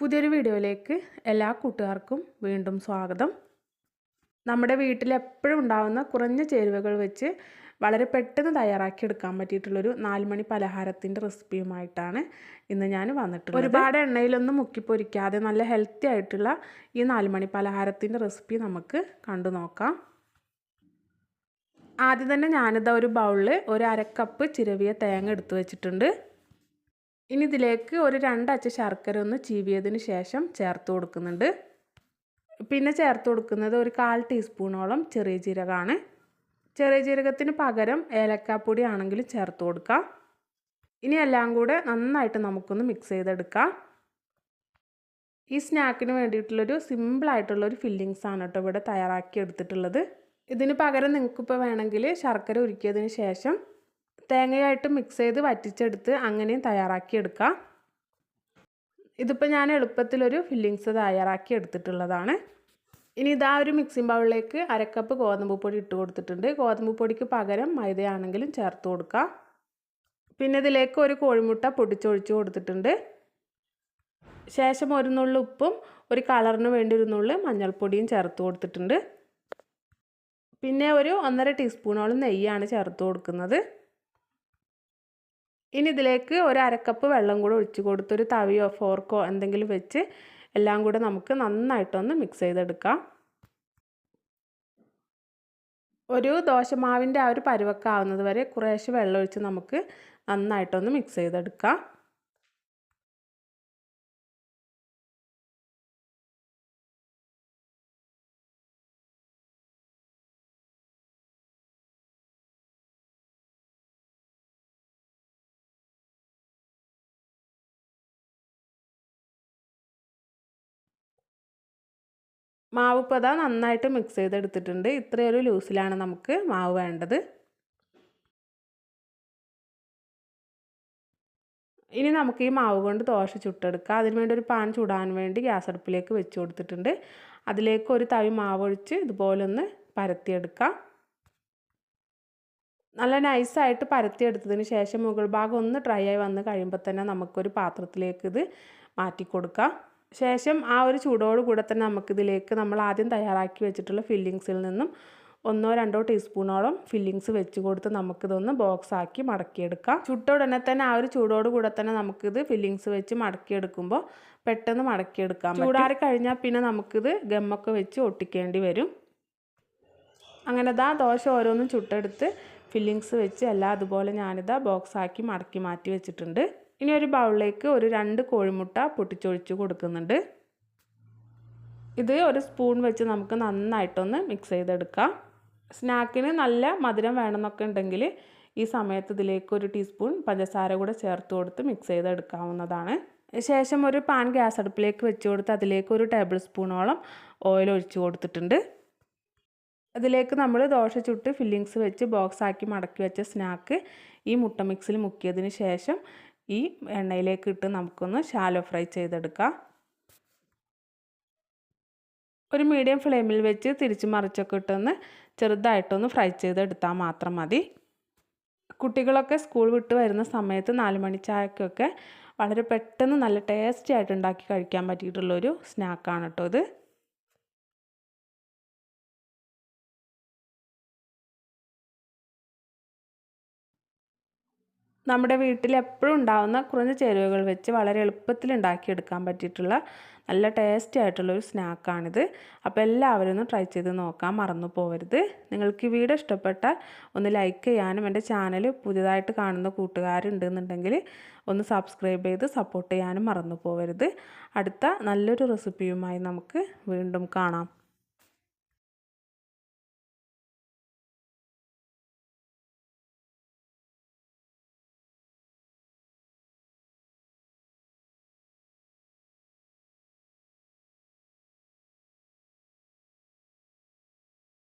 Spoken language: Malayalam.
പുതിയൊരു വീഡിയോയിലേക്ക് എല്ലാ കൂട്ടുകാർക്കും വീണ്ടും സ്വാഗതം. നമ്മുടെ വീട്ടിൽ എപ്പോഴും ഉണ്ടാകുന്ന കുറഞ്ഞ ചേരുവകൾ വെച്ച് വളരെ പെട്ടെന്ന് തയ്യാറാക്കി എടുക്കാൻ പറ്റിയിട്ടുള്ളൊരു നാലുമണി പലഹാരത്തിന്റെ റെസിപ്പിയുമായിട്ടാണ് ഇന്ന് ഞാൻ വന്നിട്ടുള്ളത്. ഒരുപാട് എണ്ണയിലൊന്നും മുക്കി പൊരിക്കാതെ നല്ല ഹെൽത്തി ആയിട്ടുള്ള ഈ നാലുമണി പലഹാരത്തിന്റെ റെസിപ്പി നമുക്ക് കണ്ടു നോക്കാം. ആദ്യം തന്നെ ഞാനിതാ ഒരു ബൗളിൽ ഒരു അരക്കപ്പ് ചിരവിയ തേങ്ങ എടുത്തു വെച്ചിട്ടുണ്ട്. ഇനി ഇതിലേക്ക് ഒരു രണ്ടച്ച ശർക്കര ഒന്ന് ചീവിയതിന് ശേഷം ചേർത്ത് കൊടുക്കുന്നുണ്ട്. പിന്നെ ചേർത്ത് കൊടുക്കുന്നത് ഒരു കാൽ ടീസ്പൂണോളം ചെറിയ ജീരകമാണ്. ചെറിയ ജീരകത്തിന് പകരം ഏലക്കാപ്പൊടി ആണെങ്കിലും ചേർത്ത് കൊടുക്കാം. ഇനി എല്ലാം കൂടെ നന്നായിട്ട് നമുക്കൊന്ന് മിക്സ് ചെയ്തെടുക്കാം. ഈ സ്നാക്കിന് വേണ്ടിയിട്ടുള്ളൊരു സിമ്പിളായിട്ടുള്ളൊരു ഫില്ലിങ്സ് ആണ് കേട്ടോ ഇവിടെ തയ്യാറാക്കി എടുത്തിട്ടുള്ളത്. ഇതിന് പകരം നിങ്ങൾക്കിപ്പോൾ വേണമെങ്കിൽ ശർക്കര ഉരുക്കിയതിന് ശേഷം തേങ്ങയായിട്ട് മിക്സ് ചെയ്ത് വറ്റിച്ചെടുത്ത് അങ്ങനെയും തയ്യാറാക്കിയെടുക്കാം. ഇതിപ്പോൾ ഞാൻ എളുപ്പത്തിലൊരു ഫില്ലിങ്സ് തയ്യാറാക്കി എടുത്തിട്ടുള്ളതാണ്. ഇനി ഇതാ ഒരു മിക്സിംഗ് ബൗളിലേക്ക് അരക്കപ്പ് ഗോതമ്പ് പൊടി ഇട്ട് കൊടുത്തിട്ടുണ്ട്. ഗോതമ്പ് പൊടിക്ക് പകരം മൈദയാണെങ്കിലും ചേർത്ത് കൊടുക്കാം. പിന്നെ ഇതിലേക്ക് ഒരു കോഴിമുട്ട പൊടിച്ചൊഴിച്ച് കൊടുത്തിട്ടുണ്ട്. ശേഷം ഒരു നുള്ളു ഉപ്പും ഒരു കളറിന് വേണ്ടി ഒരു നുള്ളു മഞ്ഞൾപ്പൊടിയും ചേർത്ത് കൊടുത്തിട്ടുണ്ട്. പിന്നെ ഒരു ഒന്നര ടീസ്പൂണോളം നെയ്യാണ് ചേർത്ത് കൊടുക്കുന്നത്. ഇനി ഇതിലേക്ക് ഒരു അരക്കപ്പ് വെള്ളം കൂടെ ഒഴിച്ച് കൊടുത്തൊരു തവിയോ ഫോർക്കോ എന്തെങ്കിലും വെച്ച് എല്ലാം കൂടെ നമുക്ക് നന്നായിട്ടൊന്ന് മിക്സ് ചെയ്തെടുക്കാം. ഒരു ദോശമാവിന്റെ ആ ഒരു പരുവൊക്കെ ആവുന്നത് വരെ കുറേശ്ശെ വെള്ളം ഒഴിച്ച് നമുക്ക് നന്നായിട്ടൊന്ന് മിക്സ് ചെയ്തെടുക്കാം. മാവ് ഇപ്പോൾ അതാ നന്നായിട്ട് മിക്സ് ചെയ്തെടുത്തിട്ടുണ്ട്. ഇത്രയൊരു ലൂസിലാണ് നമുക്ക് മാവ് വേണ്ടത്. ഇനി നമുക്ക് ഈ മാവ് കൊണ്ട് ദോശ ചുട്ടെടുക്കാം. അതിനുവേണ്ടി ഒരു പാൻ ചൂടാൻ വേണ്ടി ഗ്യാസ് അടുപ്പിലേക്ക് വെച്ച് കൊടുത്തിട്ടുണ്ട്. അതിലേക്ക് ഒരു തവി മാവ് ഒഴിച്ച് ഇതുപോലൊന്ന് പരത്തിയെടുക്കാം. നല്ല നൈസായിട്ട് പരത്തിയെടുത്തതിന് ശേഷം മുകൾ ഭാഗം ഒന്ന് ഡ്രൈ ആയി വന്ന് കഴിയുമ്പോൾ തന്നെ നമുക്കൊരു പാത്രത്തിലേക്ക് ഇത് മാറ്റി കൊടുക്കാം ശേഷം ആ ഒരു ചൂടോട് കൂടെ തന്നെ നമുക്കിതിലേക്ക് നമ്മൾ ആദ്യം തയ്യാറാക്കി വെച്ചിട്ടുള്ള ഫില്ലിങ്സിൽ നിന്നും ഒന്നോ രണ്ടോ ടീസ്പൂണോളം ഫില്ലിങ്സ് വെച്ച് കൊടുത്ത് നമുക്കിതൊന്ന് ബോക്സ് ആക്കി മടക്കിയെടുക്കാം. ചുട്ട ഉടനെ തന്നെ ആ ഒരു ചൂടോട് കൂടെ തന്നെ നമുക്കിത് ഫില്ലിങ്സ് വെച്ച് മടക്കിയെടുക്കുമ്പോൾ പെട്ടെന്ന് മടക്കിയെടുക്കാം ചൂടാറി കഴിഞ്ഞാൽ പിന്നെ നമുക്കിത് ഗമ്മൊക്കെ വെച്ച് ഒട്ടിക്കേണ്ടി വരും. അങ്ങനെ ദാ ദോശ ഓരോന്നും ചുട്ടെടുത്ത് ഫില്ലിങ്സ് വെച്ച് എല്ലാം അതുപോലെ ഞാനിതാ ബോക്സ് ആക്കി മടക്കി മാറ്റി വെച്ചിട്ടുണ്ട്. ഇനി ഒരു ബൗളിലേക്ക് ഒരു രണ്ട് കോഴിമുട്ട പൊട്ടിച്ചൊഴിച്ച് കൊടുക്കുന്നുണ്ട്. ഇത് ഒരു സ്പൂൺ വെച്ച് നമുക്ക് നന്നായിട്ടൊന്ന് മിക്സ് ചെയ്തെടുക്കാം. സ്നാക്കിന് നല്ല മധുരം വേണമെന്നൊക്കെ ഉണ്ടെങ്കിൽ ഈ സമയത്ത് ഇതിലേക്ക് ഒരു ടീസ്പൂൺ പഞ്ചസാര കൂടെ ചേർത്ത് കൊടുത്ത് മിക്സ് ചെയ്തെടുക്കാവുന്നതാണ്. ശേഷം ഒരു പാൻ ഗ്യാസ് അടുപ്പിലേക്ക് വെച്ച് കൊടുത്ത് അതിലേക്ക് ഒരു ടേബിൾ സ്പൂണോളം ഓയിൽ ഒഴിച്ച് കൊടുത്തിട്ടുണ്ട്. അതിലേക്ക് നമ്മൾ ദോശ ചുട്ട് ഫില്ലിങ്സ് വെച്ച് ബോക്സാക്കി മടക്കി വെച്ച സ്നാക്ക് ഈ മുട്ട മിക്സിൽ മുക്കിയതിന് ശേഷം ഈ എണ്ണയിലേക്ക് ഇട്ട് നമുക്കൊന്ന് ഷാലോ ഫ്രൈ ചെയ്തെടുക്കാം. ഒരു മീഡിയം ഫ്ലെയിമിൽ വെച്ച് തിരിച്ച് മറിച്ചൊക്കെ ഇട്ടൊന്ന് ചെറുതായിട്ടൊന്ന് ഫ്രൈ ചെയ്തെടുത്താൽ മാത്രം മതി. കുട്ടികളൊക്കെ സ്കൂൾ വിട്ട് വരുന്ന സമയത്ത് നാലുമണി ചായക്കൊക്കെ വളരെ പെട്ടെന്ന് നല്ല ടേസ്റ്റി ആയിട്ട് ഉണ്ടാക്കി കഴിക്കാൻ പറ്റിയിട്ടുള്ളൊരു സ്നാക്കാണ് കേട്ടോ ഇത്. നമ്മുടെ വീട്ടിൽ എപ്പോഴും ഉണ്ടാകുന്ന കുറഞ്ഞ ചേരുവകൾ വെച്ച് വളരെ എളുപ്പത്തിൽ ഉണ്ടാക്കിയെടുക്കാൻ പറ്റിയിട്ടുള്ള നല്ല ടേസ്റ്റി ആയിട്ടുള്ളൊരു സ്നാക്കാണിത്. അപ്പോൾ എല്ലാവരും ഒന്ന് ട്രൈ ചെയ്ത് നോക്കാൻ മറന്നു പോകരുത് നിങ്ങൾക്ക് ഈ വീഡിയോ ഇഷ്ടപ്പെട്ടാൽ ഒന്ന് ലൈക്ക് ചെയ്യാനും എന്റെ ചാനൽ പുതിയതായിട്ട് കാണുന്ന കൂട്ടുകാരുണ്ടെന്നുണ്ടെങ്കിൽ ഒന്ന് സബ്സ്ക്രൈബ് ചെയ്ത് സപ്പോർട്ട് ചെയ്യാനും മറന്നു പോകരുത് അടുത്ത നല്ലൊരു റെസിപ്പിയുമായി നമുക്ക് വീണ്ടും കാണാം.